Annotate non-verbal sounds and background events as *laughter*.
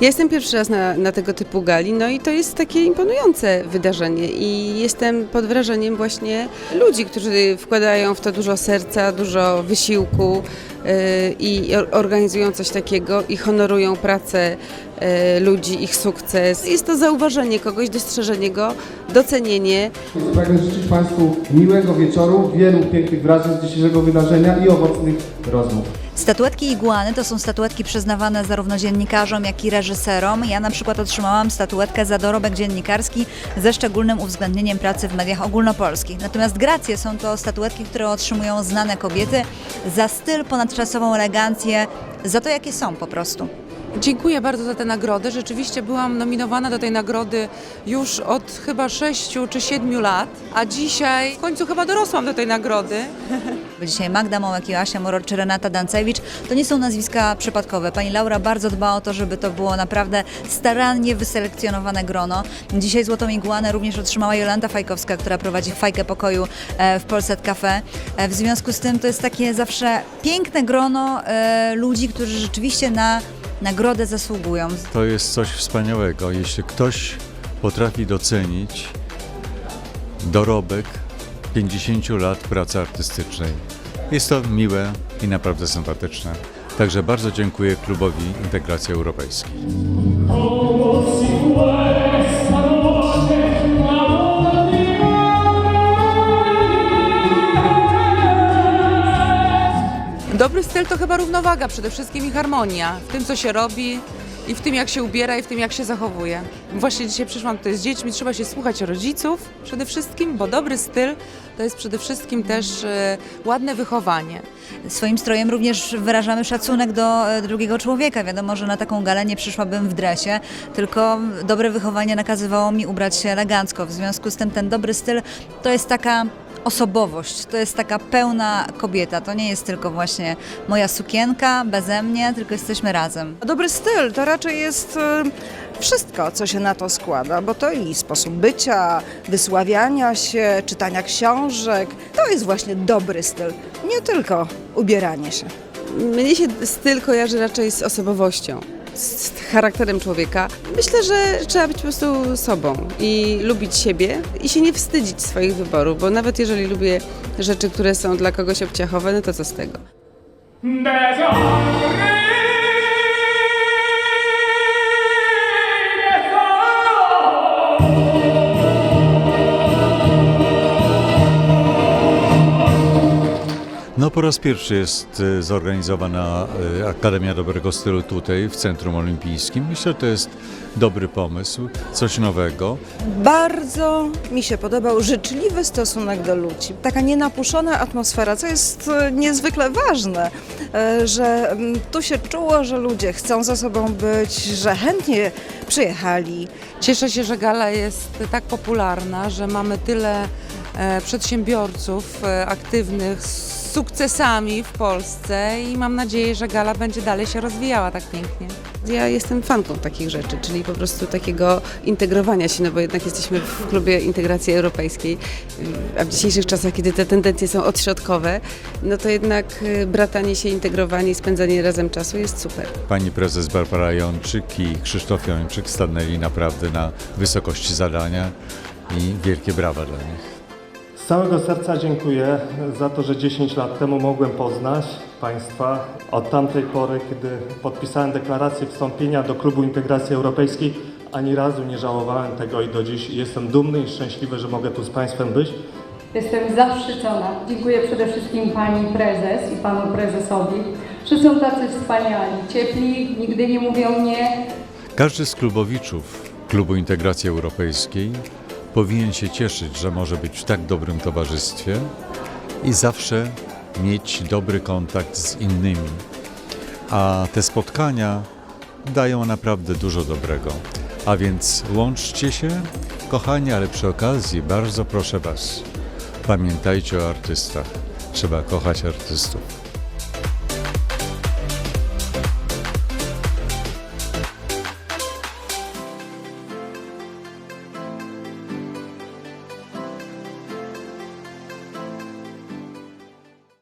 Ja jestem pierwszy raz na, na tego typu gali, no i to jest takie imponujące wydarzenie i jestem pod wrażeniem właśnie ludzi, którzy wkładają w to dużo serca, dużo wysiłku i or- organizują coś takiego i honorują pracę yy, ludzi, ich sukces. Jest to zauważenie kogoś, dostrzeżenie go, docenienie. Pragnę życzyć Państwu miłego wieczoru, wielu pięknych wrażeń z dzisiejszego wydarzenia i owocnych rozmów. Statuetki Iguany to są statuetki przyznawane zarówno dziennikarzom, jak i reżyserom. Ja na przykład otrzymałam statuetkę za dorobek dziennikarski ze szczególnym uwzględnieniem pracy w mediach ogólnopolskich. Natomiast gracje są to statuetki, które otrzymują znane kobiety za styl, ponadczasową elegancję, za to jakie są po prostu. Dziękuję bardzo za tę nagrodę. Rzeczywiście byłam nominowana do tej nagrody już od chyba 6 czy 7 lat, a dzisiaj w końcu chyba dorosłam do tej nagrody. *laughs* Dzisiaj Magda Mołek, Joasia Moror czy Renata Dancewicz to nie są nazwiska przypadkowe. Pani Laura bardzo dba o to, żeby to było naprawdę starannie wyselekcjonowane grono. Dzisiaj Złotą Iguanę również otrzymała Jolanta Fajkowska, która prowadzi Fajkę Pokoju e, w Polsat Cafe. E, W związku z tym to jest takie zawsze piękne grono e, ludzi, którzy rzeczywiście na nagrodę zasługują. To jest coś wspaniałego, jeśli ktoś potrafi docenić dorobek 50 lat pracy artystycznej. Jest to miłe i naprawdę sympatyczne. Także bardzo dziękuję Klubowi Integracji Europejskiej. Dobry styl to chyba równowaga przede wszystkim i harmonia w tym, co się robi i w tym, jak się ubiera i w tym, jak się zachowuje. Właśnie dzisiaj przyszłam tutaj z dziećmi, trzeba się słuchać rodziców przede wszystkim, bo dobry styl to jest przede wszystkim też e, ładne wychowanie. Swoim strojem również wyrażamy szacunek do e, drugiego człowieka. Wiadomo, że na taką galę nie przyszłabym w dresie, tylko dobre wychowanie nakazywało mi ubrać się elegancko. W związku z tym ten dobry styl to jest taka osobowość, to jest taka pełna kobieta. To nie jest tylko właśnie moja sukienka beze mnie, tylko jesteśmy razem. Dobry styl to raczej jest e, wszystko, co się na to składa, bo to i sposób bycia, wysławiania się, czytania książek. To jest właśnie dobry styl, nie tylko ubieranie się. Mnie się styl kojarzy raczej z osobowością, z charakterem człowieka. Myślę, że trzeba być po prostu sobą i lubić siebie i się nie wstydzić swoich wyborów, bo nawet jeżeli lubię rzeczy, które są dla kogoś obciachowe, no to co z tego? No po raz pierwszy jest e, zorganizowana e, Akademia Dobrego Stylu tutaj w Centrum Olimpijskim. Myślę, że to jest dobry pomysł, coś nowego. Bardzo mi się podobał życzliwy stosunek do ludzi. Taka nienapuszona atmosfera, co jest e, niezwykle ważne, że mm, tu się czuło, że ludzie chcą ze sobą być, że chętnie przyjechali. Cieszę się, że gala jest tak popularna, że mamy tyle e, przedsiębiorców e, aktywnych sukcesami w Polsce i mam nadzieję, że gala będzie dalej się rozwijała tak pięknie. Ja jestem fanką takich rzeczy, czyli po prostu takiego integrowania się, no bo jednak jesteśmy w klubie integracji europejskiej, a w dzisiejszych czasach, kiedy te tendencje są odśrodkowe, no to jednak y, bratanie się, integrowanie i spędzanie razem czasu jest super. Pani prezes Barbara Jączyk i Krzysztof Jączyk stanęli naprawdę na wysokości zadania i wielkie brawa dla nich. Z całego serca dziękuję za to, że 10 lat temu mogłem poznać Państwa. Od tamtej pory, kiedy podpisałem deklarację wstąpienia do Klubu Integracji Europejskiej, ani razu nie żałowałem tego i do dziś jestem dumny i szczęśliwy, że mogę tu z Państwem być. Jestem zaszczycona. Dziękuję przede wszystkim Pani Prezes i Panu Prezesowi, że są tacy wspaniali, ciepli, nigdy nie mówią nie, Każdy z klubowiczów Klubu Integracji Europejskiej powinien się cieszyć, że może być w tak dobrym towarzystwie i zawsze mieć dobry kontakt z innymi. A te spotkania dają naprawdę dużo dobrego. A więc łączcie się, kochani, ale przy okazji bardzo proszę Was, pamiętajcie o artystach. Trzeba kochać artystów.